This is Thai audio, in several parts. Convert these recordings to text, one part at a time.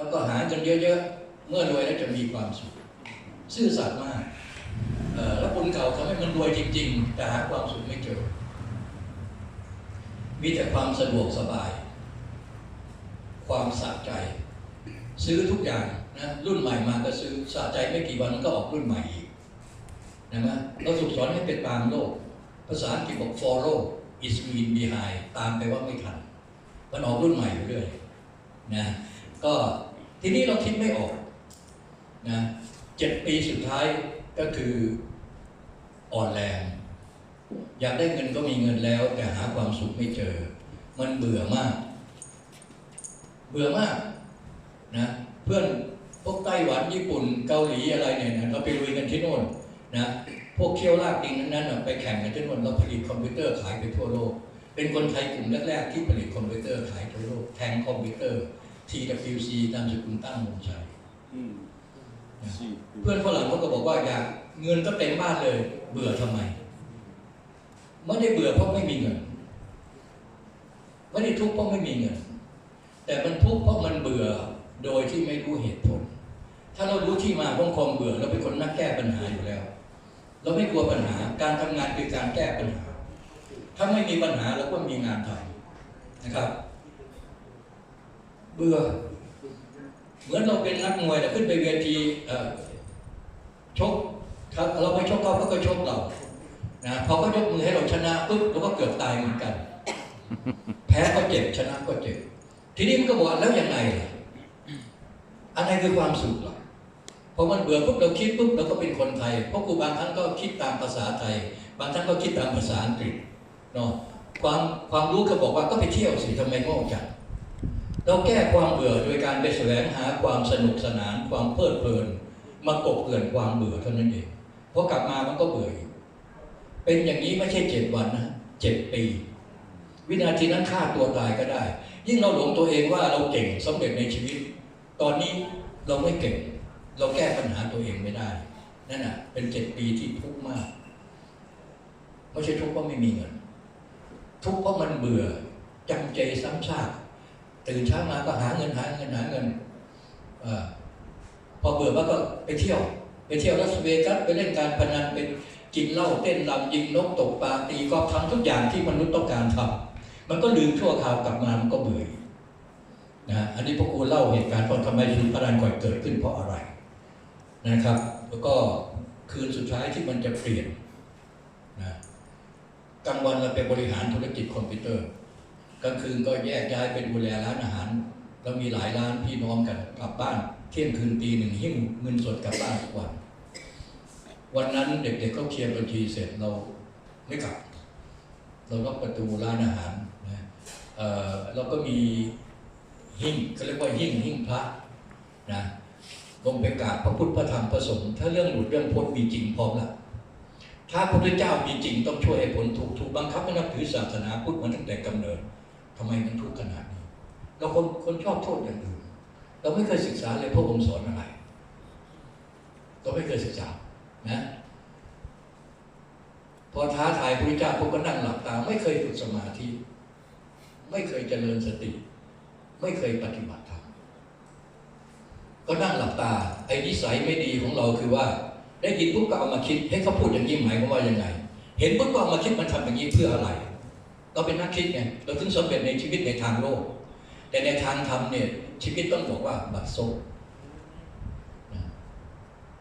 แล้วก็หาเงินเยอะๆ เมื่อรวยแล้วจะมีความสุข ซื่อสัตย์มากแล้วบุญเก่าทำให้มันรวยจริงๆ แต่หาความสุขไม่เจอ มีแต่ความสะดวกสบาย ความสะใจ ซื้อทุกอย่างนะรุ่นใหม่มาก็ซื้อสะใจไม่กี่วันมันก็ออกรุ่นใหม่อีกนะมะเราถูกสอนให้เป็นตามโลก ภาษาอังกฤษบอก follow is mean behind ตามไปว่าไม่ทัน มันออกรุ่นใหม่อยู่เรื่อยนะก็ ทีนี้เราคิดไม่ออกนะเจ็ดปีสุดท้ายก็คืออ่อนแรง อยากได้เงินก็มีเงินแล้ว แต่หาความสุขไม่เจอ มันเบื่อมาก เบื่อมากนะเพื่อนพวกไต้หวันญี่ปุ่นเกาหลีอะไรเนี่ยนะเราไปลุยกันที่โน่นนะพวกเคี้ยวลากดิงนั้นนะไปแข่งกันที่โน่นเราผลิตคอมพิวเตอร์ขายไปทั่วโลก เป็นคนไทยกลุ่มแรกๆที่ผลิตคอมพิวเตอร์ขายทั่วโลกแทงคอมพิวเตอร์ TWC นามสกุลตั้งวงชัยอืมสี่เพื่อนฝรั่งเขาก็บอกว่าอยากเงินก็เต็มบ้านเลย เบื่อทำไม ไม่ได้เบื่อเพราะไม่มีเงิน ไม่ได้ทุกข์เพราะไม่มีเงิน แต่มันทุกข์เพราะมันเบื่อโดยที่ไม่รู้เหตุผล ถ้าเรารู้ที่มาของความเบื่อเราเป็นคนนักแก้ปัญหาอยู่แล้ว เราไม่กลัวปัญหา การทำงานคือการแก้ปัญหา ถ้าไม่มีปัญหาเราก็มีงานทำนะครับ เบื่อ เหมือนเราเป็นนักมวยเราขึ้นไปเวทีชกเราไปชกเขาเขาก็ชกเรานะพอเขายกมือให้เราชนะปุ๊บเราก็เกือบตายเหมือนกัน แพ้ก็เจ็บชนะก็เจ็บ ทีนี้มันก็บอกว่าแล้วยังไงอะไรคือความสุขล่ะพอมันเบื่อปุ๊บเราคิดปุ๊บเราก็เป็นคนไทย เพราะครูบางครั้งก็คิดตามภาษาไทย บางครั้งก็คิดตามภาษาอังกฤษเนาะความความรู้ก็บอกว่าก็ไปเที่ยวสิทำไมโง่จัง เราแก้ความเบื่อโดยการไปแสวงหาความสนุกสนานความเพลิดเพลิน มากบเกลื่อนความเบื่อเท่านั้นเองเพอกลับมามันก็เบื่ออีกเป็นอย่างนี้ไม่ใช่เจ็ดวันนะเจ็ดปี วินาทีนั้นฆ่าตัวตายก็ได้ ยิ่งเราหลงตัวเองว่าเราเก่งสำเร็จในชีวิต ตอนนี้เราไม่เก่ง เราแก้ปัญหาตัวเองไม่ได้นั่นน่ะเป็นเจ็ดปีที่ทุกข์มากไม่ใช่ทุกข์เพราะไม่มีเงิน ทุกข์เพราะมันเบื่อจำใจซ้ำซาก ตื่นเช้ามาก็หาเงินหาเงินหาเงินอพอเบื่อมาก็ไปเที่ยว ไปเที่ยวลาสเวกัสไปเล่นการพนันเป็นกินเหล้าเต้นรำยิงนกตกปลาตีกอล์ฟทำทุกอย่างที่มนุษย์ต้องการทำมันก็ลืมชั่วคราวกลับมามันก็เบื่อนะอันนี้พวกครูเล่าเหตุการณ์ว่าทำไมชุนพนันก่อยเกิดขึ้นเพราะอะไรนะครับ แล้วก็คืนสุดท้ายที่มันจะเปลี่ยนนะกลางวันเราไปบริหารธุรกิจคอมพิวเตอร์ กลางคืนก็แยกย้ายไปดูแลร้านอาหารเรามีหลายร้านพี่น้องกันกลับบ้าน เที่ยงคืนตีหนึ่งหิ้วเงินสดกลับบ้านทุกวัน วันนั้นเด็กๆก็เคลียร์บัญชีเสร็จเราไม่กลับ เราล็อกประตูร้านอาหารนะเเราก็มีหิ้งเขาเรียกว่าหิ้งหิ้งพระนะลงไปกราบพระพุทธพระธรรมพระสงฆ์ถ้าเรื่องหลุดเรื่องพ้นมีจริงพร้อมละถ้าพระพุทธเจ้ามีจริงต้องช่วยให้พ้นทุกถูกบังคับให้นับถือศาสนาพุทธมาตั้งแต่กำเนิด ทำไมมันทุกข์ขนาดนี้ เราคนคนชอบโทษอย่างอื่น เราไม่เคยศึกษาเลยพระองค์สอนอะไร เราไม่เคยศึกษา นะ พอท้าทายพระเจ้าพวกก็นั่งหลับตา ไม่เคยฝึกสมาธิ ไม่เคยเจริญสติ ไม่เคยปฏิบัติธรรม ก็นั่งหลับตา ไอ้นิสัยไม่ดีของเราคือว่า ได้ยินปุ๊บก็เอามาคิด ให้เขาพูดอย่างนี้หมายความว่ายังไง เห็นปุ๊บก็เอามาคิดมันทำอย่างนี้เพื่ออะไร เราเป็นนักคิดไงเราถึงสำเร็จในชีวิตในทางโลก แต่ในทางธรรมเนี่ยชีวิตต้องบอกว่าบัดซบ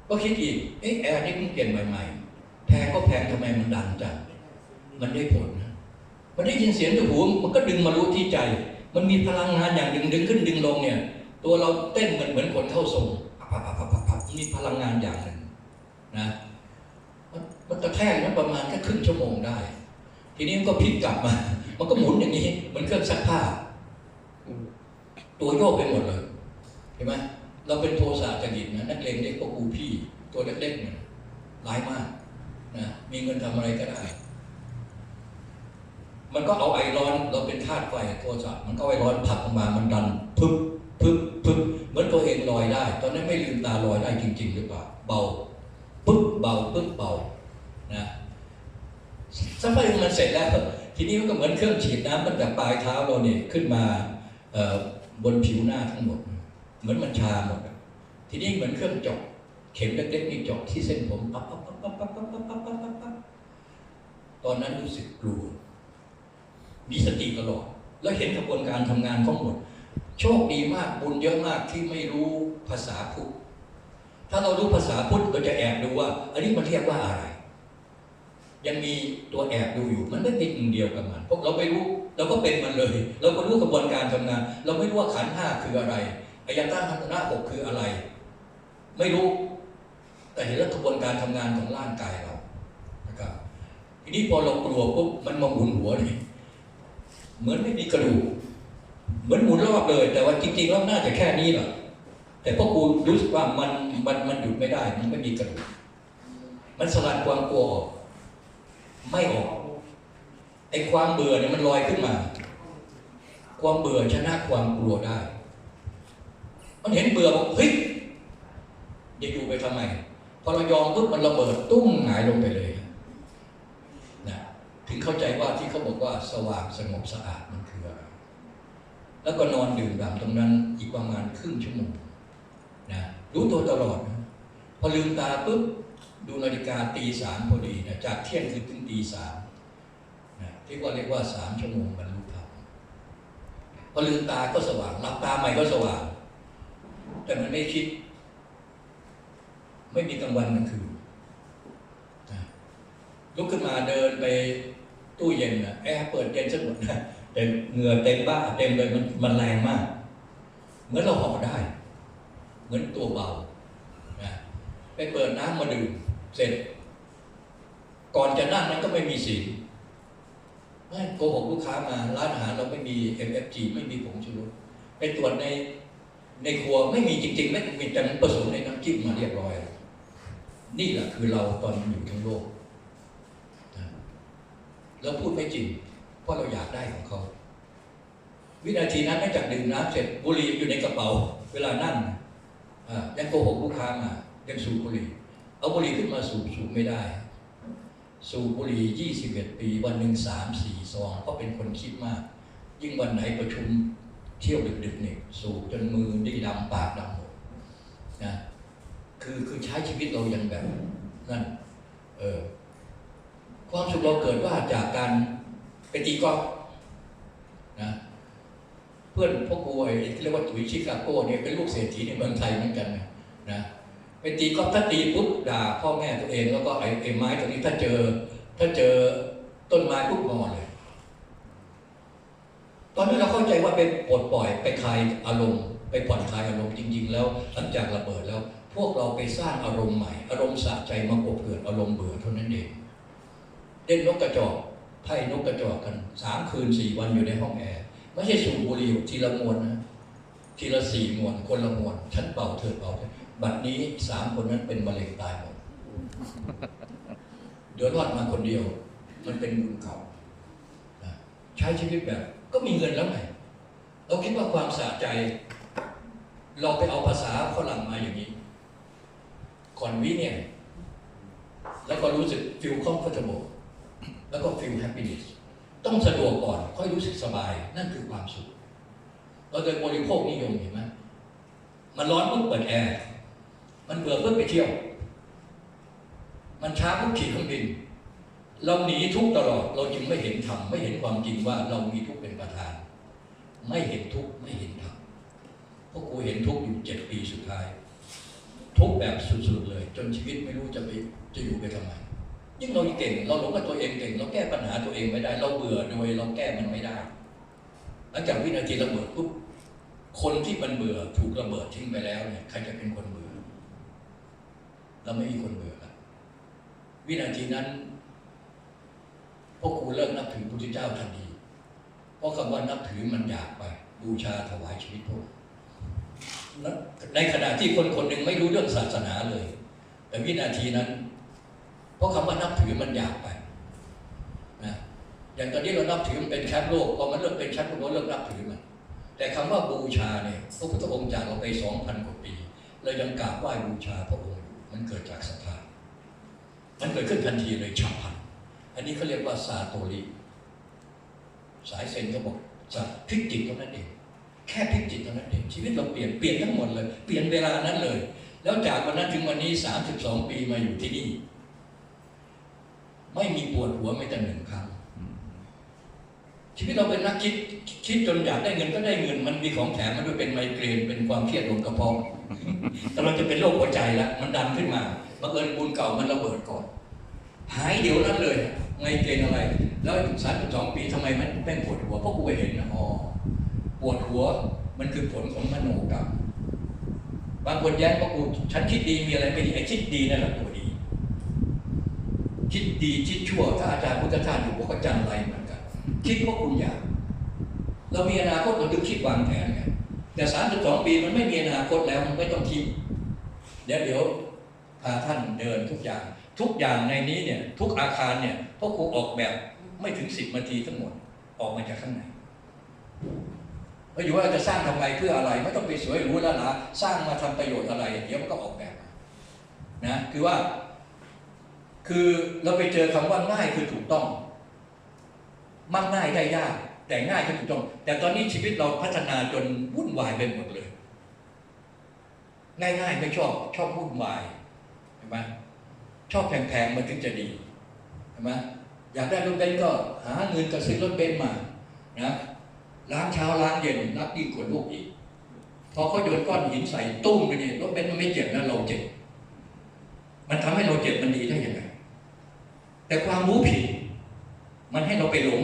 ก็คิดอีกเอ๊ะแอร์นี่เพิ่งเปลี่ยนใหม่ๆแพงก็แพงทำไมมันดังจังมันได้ผลนะมันได้ยินเสียงจากหูมันก็ดึงมารู้ที่ใจ มันมีพลังงานอย่างหนึ่งดึงขึ้นดึงลงเนี่ย ตัวเราเต้นเหมือนเหมือนคนเข้าทรงพับพับพับพับพับมีพลังงานอย่างหนึ่งนะมันมันกระแทกนั้นประมาณแค่ครึ่งชั่วโมงได้ ทีนี้มันก็พลิกกลับมา มันก็หมุนอย่างนี้มันเครื่องซักผ้า ตัวโยกไปหมดเลย เห็นไหมเราเป็นโทสะจริตนะนักเลงเด็กพวกกูพี่ ตัวเล็กๆเนี่ยร้ายมากนะมีเงินทำอะไรก็ได้ มันก็เอาไอร้อน เราเป็นธาตุไฟโทสะมันก็ไอร้อนผลักออกมามันดันพึบพึบพึบเหมือนตัวเองลอยได้ ตอนนั้นไม่ลืมตาลอยได้จริง ๆ หรือเปล่า เบาปึ๊บเบาปึ๊บเบานะ สักพักนึงมันเสร็จแล้ว ทีนี้มันก็เหมือนเครื่องฉีดน้ำตั้งแต่ปลายเท้าเราเนี่ยขึ้นมาบนผิวหน้าทั้งหมด เหมือนมันชาหมดอะทีนี้เหมือนเครื่องเจาะเข็มเล็กๆนี่เจาะที่เส้นผมปั๊บปั๊บปั๊บปั๊บปั๊บปั๊บปั๊บปั๊บปั๊บปั๊บตอนนั้นรู้สึกกลัว มีสติตลอด แล้วเห็นกระบวนการทำงานของหมด โชคดีมากบุญเยอะมากที่ไม่รู้ภาษาพุทธถ้าเรารู้ภาษาพุทธเราจะแอบดูว่า อันนี้มันเรียกว่าอะไร ยังมีตัวแอบดูอยู่ มันไม่เป็นหนึ่งเดียวกับมันเพราะเราไม่รู้เราก็เป็นมันเลย เราก็รู้กระบวนการทำงาน เราไม่รู้ว่าขันห้าคืออะไรอายตนะขันธ์หน้าหกคืออะไร ไม่รู้ แต่เห็นแล้วกระบวนการทำงานของร่างกายเรานะครับทีนี้พอเรากลัวปุ๊บมันมาหมุนหัวเลยเหมือนไม่มีกระดูกเหมือนหมุนรอบเลย แต่ว่าจริงๆแล้วน่าจะแค่นี้แหละแต่พอกูรู้สึกว่ามันมันมันหยุดไม่ได้ มันไม่มีกระดูกมันสลัดความกลัวออก ไม่ออกไอ้ความเบื่อเนี่ยมันลอยขึ้นมา ความเบื่อชนะความกลัวได้ มันเห็นเบื่อบอกเฮ้ยอย่าอยู่ไปทำไม พอเรายอมปุ๊บมันระเบิดตุ้มหงายลงไปเลยนะถึงเข้าใจว่าที่เขาบอกว่าสว่างสงบสะอาดมันคืออะไรแล้วก็นอนดื่มด่ำตรงนั้นอีกประมาณครึ่งชั่วโมงนะรู้ตัวตลอดนะพอลืมตาปุ๊บ ดูนาฬิกาตีสามพอดีนะจากเที่ยงคืนถึงตีสามนะที่ว่าเรียกว่าสามชั่วโมงบรรลุธรรมพอลืมตาก็สว่างหลับตาใหม่ก็สว่าง แต่มันไม่คิด ไม่มีกลางวันกลางคืนนะลุกขึ้นมาเดินไปตู้เย็นนะแอร์เปิดเย็นสนุกนะแต่เหงื่อเต็มบ้าเต็มเลยมันมันแรงมาก เหมือนเราห่อได้ เหมือนตัวเบานะไปเปิดน้ำมาดื่ม เสร็จ ก่อนจะนั่งนั้นก็ไม่มีสีไม่โกหกลูกค้ามา ร้านอาหารเราไม่มี MFG ไม่มีผงชูรสไปตรวจในในครัวไม่มีจริงๆ ไม่มีแต่มันผสมในน้ำจิ้มมาเรียบร้อย นี่แหละคือเราตอนอยู่ทั้งโลกนะเราพูดไม่จริง เพราะเราอยากได้ของเขา วินาทีนั้นนอกจากดื่มน้ำเสร็จบุหรี่อยู่ในกระเป๋า เวลานั่งยังโกหกลูกค้ามายังสูบบุหรี่ เอาบุหรี่ขึ้นมาสูบสูบไม่ได้ สูบบุหรี่21 ปี วันหนึ่งสามสี่ซองเพราะเป็นคนคิดมาก ยิ่งวันไหนประชุมเที่ยวดึกๆเนี่ยสูบจนมือดีดำปากดำหมดนะคือคือใช้ชีวิตเราอยังแบบนั่นเออความสุขเราเกิดว่าจากการไปตีกอล์ฟนะเพื่อนพวกกูไอ้ที่เรียกว่าตุ๋ยชิคาโก้เนี่ยเป็นลูกเศรษฐีในเมืองไทยเหมือนกันนะนะ ไปตีก็ถ้าตีปุ๊บด่าพ่อแม่ตัวเองแล้วก็ไอ้ไอ้ไม้ตัวนี้ถ้าเจอ ถ้าเจอต้นไม้ปุ๊บงอเลย ตอนนี้เราเข้าใจว่าไปปลดปล่อยไปคลายอารมณ์ไปผ่อนคลายอารมณ์จริง ๆ แล้วหลังจากระเบิดแล้ว พวกเราไปสร้างอารมณ์ใหม่ อารมณ์สะใจมากบเกิดอารมณ์เบื่อเท่านั้นเองเล่นนกกระจอกไพ่นกกระจอกกันสามคืนสี่วันอยู่ในห้องแอร์ไม่ใช่สูบบุหรี่ทีละมวนนะทีละสี่มวนคนละมวนฉันเป่าเธอเป่าเธอ บัดนี้สามคนนั้นเป็นมะเร็งตายหมดเดือดรอดมาคนเดียว มันเป็นบุญเก่านะใช้ชีวิตแบบ ก็มีเงินแล้วไงเราคิดว่าความสะใจ เราไปเอาภาษาฝรั่งมาอย่างนี้คอนวิเนี่ยแล้วก็รู้สึก feel comfortable แล้วก็ feel happiness ต้องสะดวกก่อนค่อยรู้สึกสบาย นั่นคือความสุข เราจะบริโภคนิยมเห็นไหมมันร้อนปุ๊บเปิดแอร์ มันเบื่อปุ๊บไปเที่ยว มันช้าปุ๊บขี่เครื่องบิน เราหนีทุกตลอด เราจึงไม่เห็นธรรมไม่เห็นความจริงว่าเรามีทุกเป็นประธาน ไม่เห็นทุกไม่เห็นธรรมเพราะกูเห็นทุกอยู่เจ็ดปีสุดท้าย ทุกแบบสุดๆเลย จนชีวิตไม่รู้จะไปจะอยู่ไปทำไมยิ่งเราเก่ง เราหลงกับตัวเองเก่ง เราแก้ปัญหาตัวเองไม่ได้ เราเบื่อโดยเราแก้มันไม่ได้ หลังจากวินาทีระเบิดปุ๊บคนที่มันเบื่อถูกระเบิดทิ้งไปแล้วเนี่ยใครจะเป็นคนเบื่อ เราไม่มีคนเบื่อล้ววินาทีนั้น พวกกูเลิกนับถือพระพุทธเจ้าทันที เพราะคำว่านับถือมันอยากไป บูชาถวายชีวิตพวกในขณะที่คนคนหนึ่งไม่รู้เรื่องศาสนาเลย แต่วินาทีนั้น เพราะคำว่านับถือมันอยากไปนะอย่างตอนนี้เรานับถือมันเป็นแชมป์โลกพอมันเลิกเป็นแชมป์โลกเราเลิกนับถือมันแต่คำว่าบูชาเนี่ยพระพุทธองค์จากเราไปสองพันกว่าปีเรายังกราบไหว้บูชาพระองค์ มันเกิดจากศรัทธามันเกิดขึ้นทันทีเลยฉับพลัน อันนี้เขาเรียกว่าซาโตริสายเซนเขาบอกจะพลิกจิตเท่านั้นเอง แค่พลิกจิตเท่านั้นเองชีวิตเราเปลี่ยนเปลี่ยนทั้งหมดเลย เปลี่ยนเวลานั้นเลย แล้วจากวันนั้นถึงวันนี้ 32 ปีมาอยู่ที่นี่ ไม่มีปวดหัวไม่แต่หนึ่งครั้ง ชีวิตเราเป็นนักคิดคิดจนอยากได้เงินก็ได้เงิน มันมีของแถมมันด้วยเป็นไมเกรนเป็นความเครียดลงกระเพาะแต่เราจะเป็นโรคหัวใจแล้วมันดันขึ้นมาบังเอิญบุญเก่ามันระเบิดก่อน หายเดี๋ยวนั้นเลยไมเกรนอะไร แล้วสามสองปีทำไมมันแม่งปวดหัวเพราะกูไปเห็นนะอ๋อปวดหัวมันคือผลของมโนกรรมบางคนแย้งว่ากูฉันคิดดีมีอะไรไม่ดีไอ้คิดดีนั่นแหละตัวดี คิดดีคิดชั่วถ้าอาจารย์พุทธทาสอยู่บอกว่าจันไรเหมือนกัน คิดเพราคุณอยาก เรามีอนาคตเราถึงคิดวางแผนไงแต่สามสิบสองปีมันไม่มีอนาคตแล้วมันไม่ต้องคิดเดี๋ยวเดี๋ยวพาท่านเดินทุกอย่าง ทุกอย่างในนี้เนี่ย ทุกอาคารเนี่ยพ่อครูออกแบบไม่ถึงสิบนาทีทั้งหมดออกมาจากข้างในแล้วอยู่ว่าจะสร้างทำไมเพื่ออะไร ไม่ต้องไปสวยหรูแล้วละสร้างมาทำประโยชน์อะไร เดี๋ยวมันก็ออกแบบนะคือว่า คือเราไปเจอคำว่าง่ายคือถูกต้อง มักง่ายได้ยาก แต่ง่ายคือถูกต้อง แต่ตอนนี้ชีวิตเราพัฒนาจนวุ่นวายไปหมดเลย ง่ายๆไม่ชอบชอบวุ่นวายเห็นไหมชอบแพงๆมันถึงจะดีเห็นไหมอยากได้รถเบนซ์ก็หาเงินก็ซื้อรถเบนซ์มานะล้างเช้าล้างเย็นรักยิ่งกว่าลูกอีก พอเขาโยนก้อนหินใส่ตุ้มไปเนี่ยรถเบนซ์มันไม่เจ็บนะเราเจ็บมันทำให้เราเจ็บมันดีได้ยังไงแต่ความรู้ผิด มันให้เราไปหลง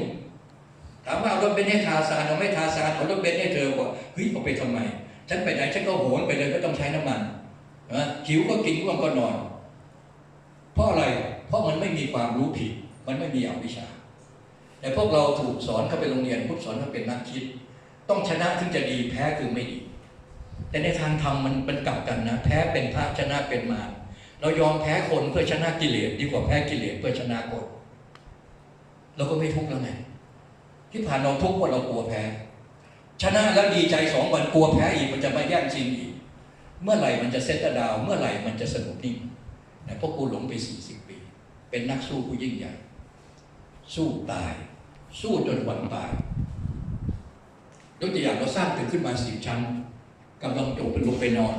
ถามว่าเอารถเบนซ์ให้ทาซานเราไม่ทาซานเอารถเบนซ์ให้เธอบอกเฮ้ยเอาไปทำไม ฉันไปไหนฉันก็โหนไปเลยไม่ต้องใช้น้ำมันนะหิวก็กินง่วงก็นอน เพราะอะไร เพราะมันไม่มีความรู้ผิด มันไม่มีอวิชชา แต่พวกเราถูกสอนเข้าไปโรงเรียนพวกสอนเขาเป็นนักคิด ต้องชนะถึงจะดีแพ้คือไม่ดีแต่ในทางธรรมมันเป็นกลับกันนะ แพ้เป็นพระชนะเป็นมารเรายอมแพ้คนเพื่อชนะกิเลสดีกว่าแพ้กิเลสเพื่อชนะคนเราก็ไม่ทุกข์แล้วไง ที่ผ่านเราทุกข์เพราะเรากลัวแพ้ ชนะแล้วดีใจสองวันกลัวแพ้อีกมันจะมาแย่งชิงอีก เมื่อไหร่มันจะเซตดาว เมื่อไหร่มันจะสงบนิ่งนะพวกกูหลงไปสี่สิบปี เป็นนักสู้ผู้ยิ่งใหญ่ สู้ตาย สู้จนวันตายยกตัวอย่างเราสร้างตึกขึ้นมาสิบชั้นกำลังจบเป็นลงไปนอน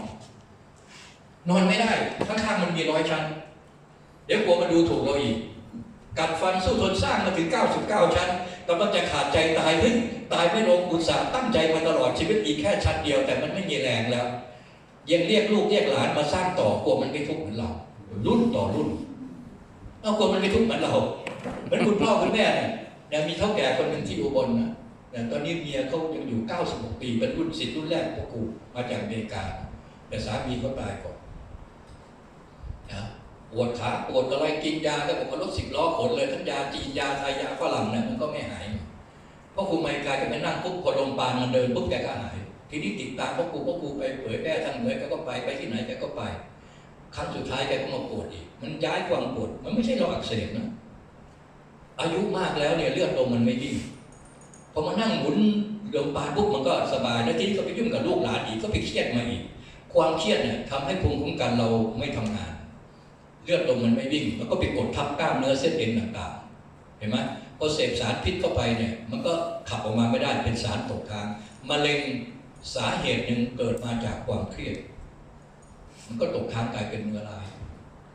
นอนไม่ได้ข้างๆมันมีร้อยชั้น เดี๋ยวกลัวมาดูถูกเราอีกกัดฟันสู้ทนสร้างมาถึง 99 ชั้น กำลังจะขาดใจตายเฮ้ยตายไม่ลงอุตส่าห์ตั้งใจมาตลอดชีวิตอีกแค่ชั้นเดียว แต่มันไม่มีแรงแล้ว ยังเรียกลูกเรียกหลานมาสร้างต่อกลัวมันไม่ทุกข์เหมือนเรารุ่นต่อรุ่นเอากลัวมันไม่ทุกข์เหมือนเราเหมือนคุณพ่อคุณแม่เนี่ยมีเท่าแก่คนหนึ่งที่อุบลนะนะตอนนี้เมียเขายังอยู่ 96 ปีเป็นรุ่นสิทธิ์รุ่นแรกพวกกูมาจากอเมริกา แต่สามีเขาตายก่อน วดขาปวดอะไรกินยาก็บอกว่ารถสิบล้อขนเลยทั้งยาจีนยาไทยยาฝรั่งเนี่ยมันก็ไม่หายเพราะครูไม่กายก็ไปนั่งปุ๊บพอลมปานมันเดินปุ๊บแกก็หาย ทีนี้ติดตามพ่อครูพ่อครูไปเผยแพร่ทางเหนือแกก็ไปไปที่ไหนแกก็ไป ครั้งสุดท้ายแกก็มาปวดอีก มันย้ายความปวด มันไม่ใช่เราอักเสบนะ อายุมากแล้วเนี่ยเลือดลมมันไม่วิ่งพอมานั่งหมุนลมปานปุ๊บมันก็สบายแล้วทีนี้ก็ไปยุ่งกับลูกหลานอีกก็ไปเครียดมาอีก ความเครียดเนี่ยทำให้ภูมิคุ้มกันเราไม่ทำงาน เลือดลมมันไม่วิ่งแล้วก็ไปกดทับกล้ามเนื้อเส้นเอ็นต่างๆ เห็นไหมพอเสพสารพิษเข้าไปเนี่ย มันก็ขับออกมาไม่ได้เป็นสารตกค้างมะเร็งสาเหตุหนึ่งเกิดมาจากความเครียด มันก็ตกค้างกลายเป็นเนื้อลาย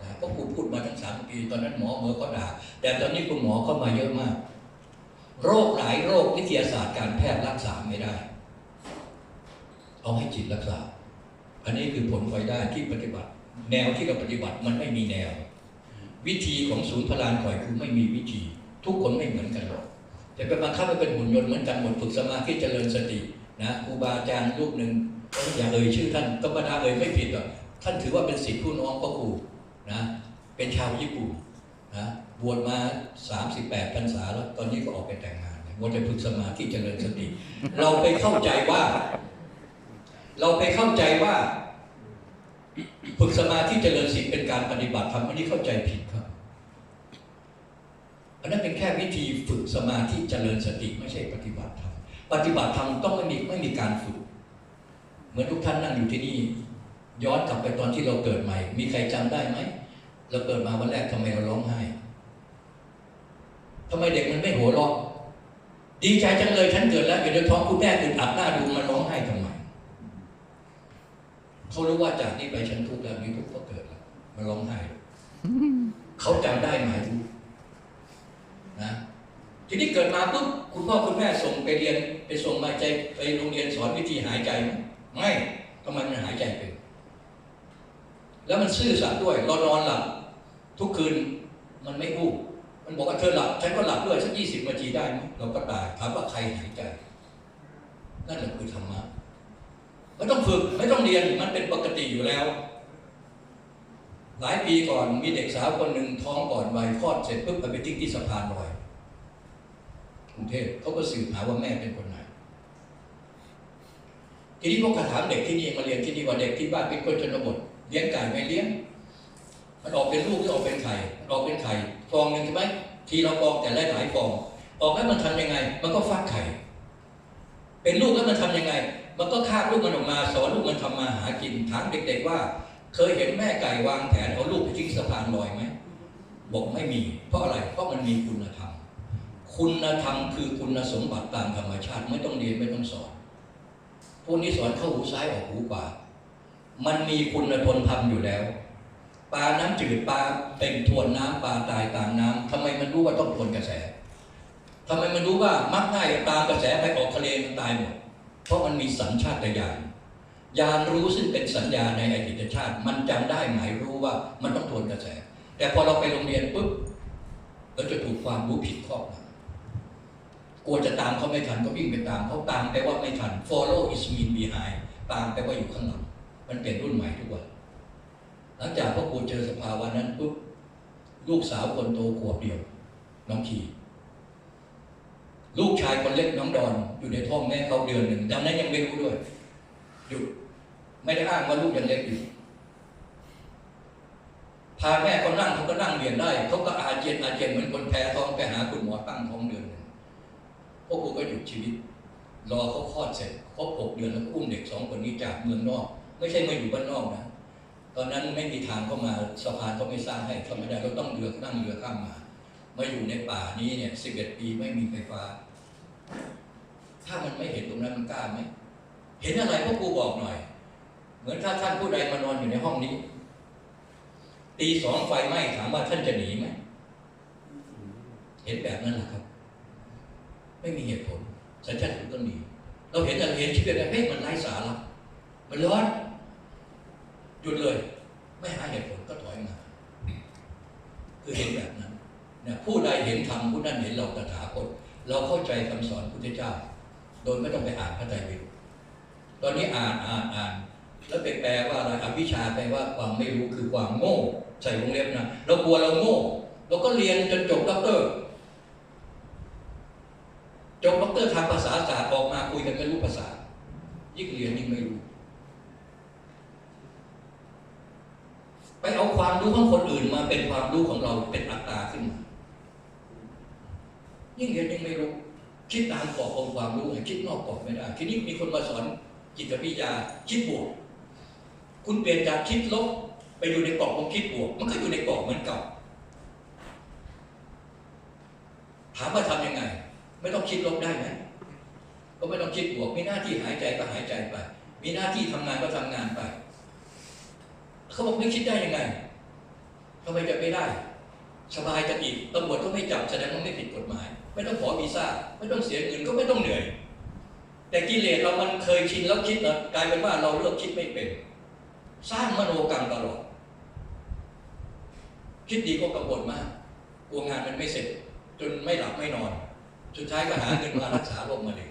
นะเพราะผมพูดมาทั้งสามปีตอนนั้นหมอเมื่อก็ด่า แต่ตอนนี้คุณหมอเข้ามาเยอะมาก โรคหลายโรควิทยาศาสตร์การแพทย์รักษาไม่ได้ เอาให้จิตรักษา อันนี้คือผลพลอยได้ที่ปฏิบัติ แนวที่เราปฏิบัติมันไม่มีแนว วิธีของศูนย์พลานคอยคือไม่มีวิธี ทุกคนไม่เหมือนกันหรอกแต่เป็นบังคับให้เป็นหุ่นยนต์เหมือนกันหมดฝึกสมาธิเจริญสตินะครูบาอาจารย์รูปหนึ่งอย่าเอ่ยชื่อท่านก็บรรดาเอ่ยไม่ผิดหรอกท่านถือว่าเป็นศิษย์ผู้น้องพ่อครูนะเป็นชาวญี่ปุ่นนะบวชมา 38พรรษาแล้วตอนนี้ก็ออกไปแต่งงานมัวแต่ฝึกสมาธิเจริญสติ เราไปเข้าใจว่า เราไปเข้าใจว่า ฝึกสมาธิเจริญสติเป็นการปฏิบัติธรรมอันนี้เข้าใจผิดครับ อันนั้นเป็นแค่วิธีฝึกสมาธิเจริญสติไม่ใช่ปฏิบัติธรรมปฏิบัติธรรมต้องไม่มีไม่มีการฝึก เหมือนทุกท่านนั่งอยู่ที่นี่ ย้อนกลับไปตอนที่เราเกิดใหม่ มีใครจำได้ไหมเราเกิดมาวันแรกทำไมเราร้องไห้ทำไมเด็กมันไม่หัวเราะดีใจจังเลยฉันเกิดแล้วเดี๋ยวท้องคุณแม่อึดอัดหน้าดูมันร้องไห้ทำไม เขารู้ว่าจากนี้ไปฉันทุกข์แล้วนี้ทุกข์ก็เกิดแล้วมันร้องไห้เขาจำได้ไหมทุกนะทีนี้เกิดมาปุ๊บคุณพ่อคุณแม่ส่งไปเรียนไปส่งมาใจไปโรงเรียนสอนวิธีหายใจไหมไม่ทำไมมันหายใจเป็นแล้วมันซื่อสัตย์ด้วยเรานอนหลับทุกคืนมันไม่รู้มันบอกว่าเธอหลับฉันก็หลับด้วยสักยี่สิบนาทีได้ไหมเราก็ตายถามว่าใครหายใจนั่นแหละคือธรรมะ ไม่ต้องฝึกไม่ต้องเรียนมันเป็นปกติอยู่แล้ว หลายปีก่อนมีเด็กสาวคนหนึ่งท้องก่อนวัยคลอดเสร็จปุ๊บเอาไปทิ้งที่สะพานลอยกรุงเทพเขาก็สืบหาว่าแม่เป็นคนไหนทีนี้พวกกระถามเด็กที่นี่มาเรียนที่นี่ว่าเด็กที่บ้านเป็นคนชนบทเลี้ยงไก่ไม่เลี้ยง มันออกเป็นลูกหรือออกเป็นไข่มันออกเป็นไข่ฟองหนึ่งใช่ไหมทีเราฟองแต่หลายหลายฟอง ออกแล้วมันทำยังไง มันก็ฟักไข่ เป็นลูกแล้วมันทำยังไง มันก็คาบลูกมันออกมา สอนลูกมันทำมาหากินถามเด็ก ๆ ว่า เคยเห็นแม่ไก่วางแผนเอาลูกไปทิ้งสะพานลอยไหมบอกไม่มี เพราะอะไรเพราะมันมีคุณธรรม คุณธรรมคือคุณสมบัติตามธรรมชาติไม่ต้องเรียนไม่ต้องสอนพวกนี้สอนเข้าหูซ้ายออกหูขวามันมีคุณทนธรรมอยู่แล้วปลาน้ำจืดปลาเป็นทวนน้ำปลาตายตามน้ำทำไมมันรู้ว่าต้องทวนกระแสทำไมมันรู้ว่ามักง่ายตามกระแสไปออกทะเลมันตายหมด เพราะมันมีสัญชาตญาณญาณรู้ซึ่งเป็นสัญญาในอดีตชาติ มันจำได้หมายรู้ว่ามันต้องทวนกระแส แต่พอเราไปโรงเรียนปุ๊บเราจะถูกความรู้ผิดครอบงำกลัวจะตามเขาไม่ทันก็วิ่งไปตามเขาตามไปว่าไม่ทัน follow is mean behind ตามไปว่าอยู่ข้างหลัง มันเปลี่ยนรุ่นใหม่ทุกวันหลังจากพ่อครูเจอสภาวะนั้นปุ๊บลูกสาวคนโตขวบเดียว น้องขี่ ลูกชายคนเล็กน้องดอนอยู่ในท้องแม่เขาเดือนหนึ่งดังนั้นยังไม่รู้ด้วยหยุดไม่ได้อ้างว่าลูกยังเล็กอยู่พาแม่เขานั่งเขาก็นั่งเรียนได้เขาก็อาเจียนอาเจียนเหมือนคนแพ้ท้องไปหาคุณหมอตั้งท้องเดือนหนึ่งพวกกูก็หยุดชีวิต รอเขาคลอดเสร็จครบหกเดือนแล้วก็อุ้มเด็กสองคนนี้จากเมืองนอก ไม่ใช่มาอยู่บ้านนอกนะตอนนั้นไม่มีทางเข้ามาสะพานเขาไม่สร้างให้เขาไม่ได้เราต้องเรือนั่งเรือข้ามมา มาอยู่ในป่านี้เนี่ยสิบเอ็ดปีไม่มีไฟฟ้า ถ้ามันไม่เห็นตรงนั้นมันกล้าไหมเห็นอะไรพวกกูบอกหน่อย เหมือนถ้าท่านผู้ใดมานอนอยู่ในห้องนี้ตีสองไฟไหม้ถามว่าท่านจะหนีไหมเห็นแบบนั้นแหละครับ ไม่มีเหตุผลสัญชาติคุณต้องหนีเราเห็นอะไรเห็นชีวิตแบบเฮ้ยมันไร้สาระมันร้อนหยุดเลย ไม่หาเหตุผลก็ถอยมา คือเห็นแบบนั้นนะผู้ใดเห็นธรรมผู้ นั้นเห็นเราตถาคต เราเข้าใจคำสอนพุทธเจ้า โดยไม่ต้องไปอ่านพระไตรปิฎกตอนนี้อ่านอ่านอ่านแล้วไปแปลว่าอะไรอวิชชาแปลว่าความไม่รู้คือความโง่ ใส่วงเล็บนะเรากลัวเราโง่ เราก็เรียนจนจบด็อกเตอร์จบด็อกเตอร์ทางภาษาศาสตร์ออกมาคุยกันไม่รู้ภาษา ยิ่งเรียนยิ่งไม่รู้ ไปเอาความรู้ของคนอื่นมาเป็นความรู้ของเราเป็นอัตตาขึ้นมา ยิ่งเรียนยิ่งไม่รู้ คิดตามกรอบของความรู้ไงคิดนอกกรอบไม่ได้ ทีนี้มีคนมาสอนจิตวิทยาคิดบวก คุณเปลี่ยนจากคิดลบไปอยู่ในกรอบของคิดบวก มันก็อยู่ในกรอบเหมือนเก่าถามว่าทำยังไง ไม่ต้องคิดลบได้ไหมก็ไม่ต้องคิดบวก มีหน้าที่หายใจก็หายใจไป มีหน้าที่ทำงานก็ทำงานไป เขาบอกไม่คิดได้ยังไงทำไมจะไม่ได้ สบายจะอีกตำรวจก็ไม่จับแสดงว่าไม่ผิดกฎหมาย ไม่ต้องขอวีซ่า ไม่ต้องเสียเงินก็ไม่ต้องเหนื่อย แต่กิเลสเรามันเคยชินแล้วคิดนะกลายเป็นว่าเราเลิกคิดไม่เป็น สร้างมโนกรรมตลอด คิดดีก็กังวลมากกลัวงานมันไม่เสร็จ จนไม่หลับไม่นอน สุดท้ายก็หาเงินมารักษาโรคมะเร็ง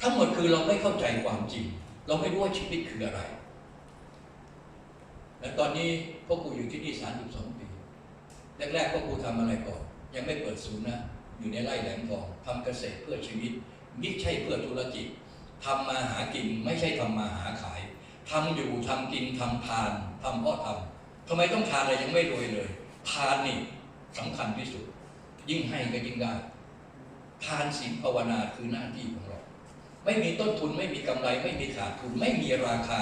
ทั้งหมดคือเราไม่เข้าใจความจริง เราไม่รู้ว่าชีวิตคืออะไร และตอนนี้พวกกูอยู่ที่นี่สามสิบสองปี แรกๆพวกกูทำอะไรก่อน ยังไม่เปิดศูนย์นะ อยู่ในไร่แหลมทองทำเกษตรเพื่อชีวิตมิใช่เพื่อธุรกิจทำมาหากินไม่ใช่ทำมาหาขายทำอยู่ทำกินทำทานทำเพราะทำทำไมต้องทานอะไรยังไม่รวยเลย ทานนี่สำคัญที่สุด ยิ่งให้ก็ยิ่งได้ ทานศีลภาวนาคือหน้าที่ของเรา ไม่มีต้นทุนไม่มีกำไร ไม่มีขาดทุนไม่มีราคา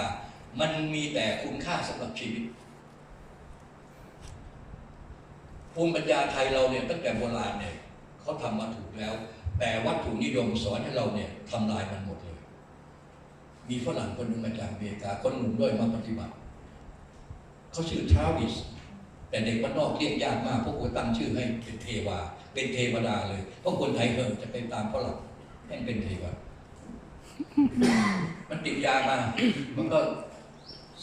มันมีแต่คุณค่าสำหรับชีวิต ภูมิปัญญาไทยเราเนี่ยตั้งแต่โบราณเนี่ยเขาทำมาถูกแล้ว แต่วัตถุนิยมสอนให้เราเนี่ยทำลายมันหมดเลย มีฝรั่งคนหนึ่งมาจากอเมริกาคนหนุ่มด้วยมาปฏิบัติเขาชื่อทราวิสแต่เด็กบ้านนอกเรียกยากมากพวกกูตั้งชื่อให้เป็นเทวา เป็นเทวดาเลยเพราะคนไทยเออจะไปตามฝรั่งแม่งเป็นเทวามันติดยามามันก็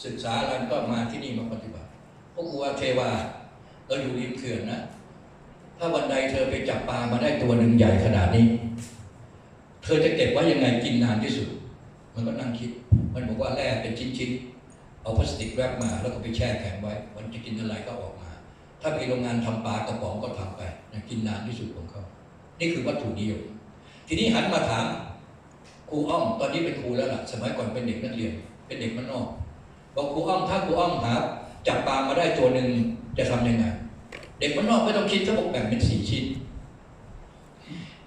ศึกษาอะไรมันก็มาที่นี่มาปฏิบัติพวกกูว่าเทวา เราอยู่ริมเขื่อนนะ ถ้าวันใดเธอไปจับปลามาได้ตัวหนึ่งใหญ่ขนาดนี้ เธอจะเก็บไว้ยังไงกินนานที่สุด มันก็นั่งคิด มันบอกว่าแร่เป็นชิ้นๆ เอาพลาสติกแรปมาแล้วก็ไปแช่แข็งไว้ มันจะกินอะไรก็ออกมา ถ้ามีโรงงานทำปลากระป๋องก็ทำไปนะกินนานที่สุดของเขา นี่คือวัตถุนิยม ทีนี้หันมาถามครูอ้อม ตอนนี้เป็นครูแล้วล่ะ สมัยก่อนเป็นเด็กนักเรียน เป็นเด็กมันนอกบอกครูอ้อมถ้าครูอ้อมหาจับปลามาได้ตัวหนึ่งจะทำยังไง เด็กมันนอกไม่ต้องคิดเขาบอกแบ่งเป็นสี่ชิ้น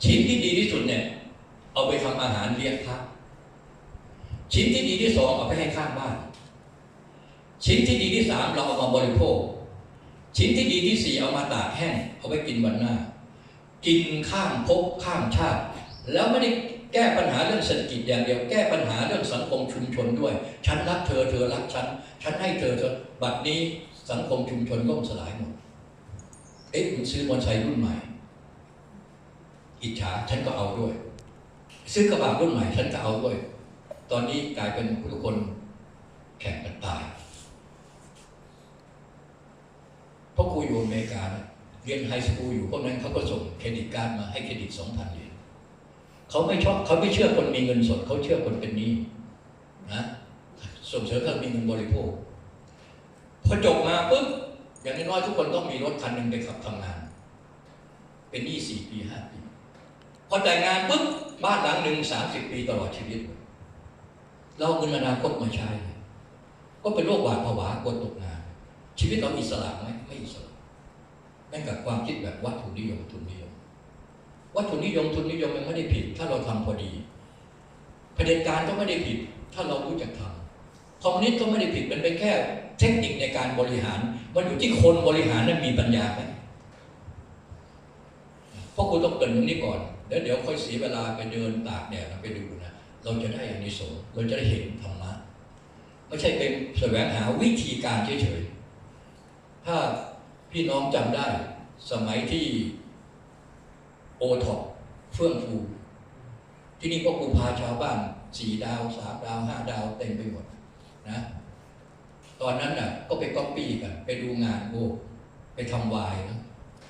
ชิ้นที่ดีที่สุดเนี่ย เอาไปทำอาหารเลี้ยงพระชิ้นที่ดีที่สองเอาไปให้ข้างบ้าน ชิ้นที่ดีที่สามเราเอามาบริโภค ชิ้นที่ดีที่สี่เอามาตากแห้งเอาไว้กินวันหน้า กินข้ามภพข้ามชาติ แล้วไม่ได้แก้ปัญหาเรื่องเศรษฐกิจอย่างเดียว แก้ปัญหาเรื่องสังคมชุมชนด้วย ฉันรักเธอเธอรักฉัน ฉันให้เธอเธอบัดนี้สังคมชุมชนล่มสลายหมด เอ๊ะคุณซื้อมอเตอร์ไซค์รุ่นใหม่ อิจฉาฉันก็เอาด้วย ซื้อกระบะรุ่นใหม่ฉันก็เอาด้วย ตอนนี้กลายเป็นทุกคนแข่งกันตายเพราะครูอยู่อเมริกานะเรียนไฮสคูลอยู่พวกนั้นเขาก็ส่งเครดิตการ์ดมาให้เครดิตสองพันเหรียญเขาไม่ชอบเขาไม่เชื่อคนมีเงินสดเขาเชื่อคนเป็นหนี้นะส่งเสริมกามีเงินบริโภคพอจบมาปุ๊บ อย่างน้อยๆทุกคนต้องมีรถคันหนึ่งไปขับทำงาน เป็นหนี้สี่ปีห้าปีพอแต่งงานปุ๊บบ้านหลังหนึ่งสามสิบปีตลอดชีวิต เราเงินอนาคตมาใช้ ก็เป็นโรคหวาดผวากลัวตกงาน ชีวิตเราอิสระไหมไม่อิสระนั่นกับความคิดแบบวัตถุนิยมทุนนิยม วัตถุนิยมทุนนิยมมันไม่ได้ผิด ถ้าเราทำพอดีเผด็จการก็ไม่ได้ผิด ถ้าเรารู้จักทำคอมมิวนิสต์ก็ไม่ได้ผิดมันเป็นแค่เทคนิคในการบริหาร มันอยู่ที่คนบริหารนั้นมีปัญญาไหมเพราะคุณต้องเกรินตรงนี้ก่อนเดี๋ยวเดี๋ยวค่อยเสียเวลาไปเดินตากแดดไปดูนะ เราจะได้อานิสงส์เราจะได้เห็นธรรมะ ไม่ใช่เป็นแสวงหาวิธีการเฉยๆ ถ้าพี่น้องจำได้ สมัยที่โอท็อปเฟื่องฟู ที่นี่ก็กูพาชาวบ้านสี่ดาวสามดาวห้าดาวเต็มไปหมดนะ ตอนนั้นน่ะ ก็ไปก๊อปปี้กัน ไปดูงานโอ้ไปทำวายนะ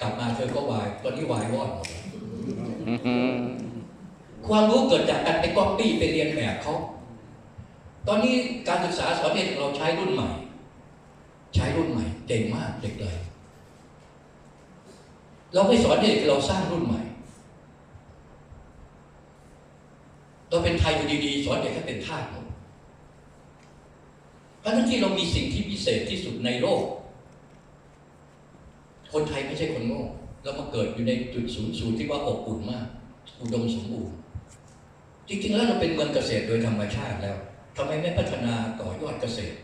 กลับมาเธอก็วาย ตอนนี้วายวอดหมดแล้วความรู้เกิดจากการไปก๊อปปี้ไปเรียนแบบเขา ตอนนี้การศึกษาสอนเด็กเราใช้รุ่นใหม่ ใช้รุ่นใหม่เก่งมากเด็กเลยเราไม่สอนเด็กเราสร้างรุ่นใหม่ เราเป็นไทยอยู่ดีๆ สอนเด็กให้เป็นทาสหมด เพราะทั้งที่เรามีสิ่งที่พิเศษที่สุดในโลก คนไทยไม่ใช่คนโง่เรามาเกิดอยู่ในจุดศูนย์ศูนย์ที่ว่าอบอุ่นมากอุดมสมบูรณ์ จริงๆแล้วเราเป็นเมืองเกษตรโดยธรรมชาติแล้วทำไมไม่พัฒนาต่อยอดเกษตร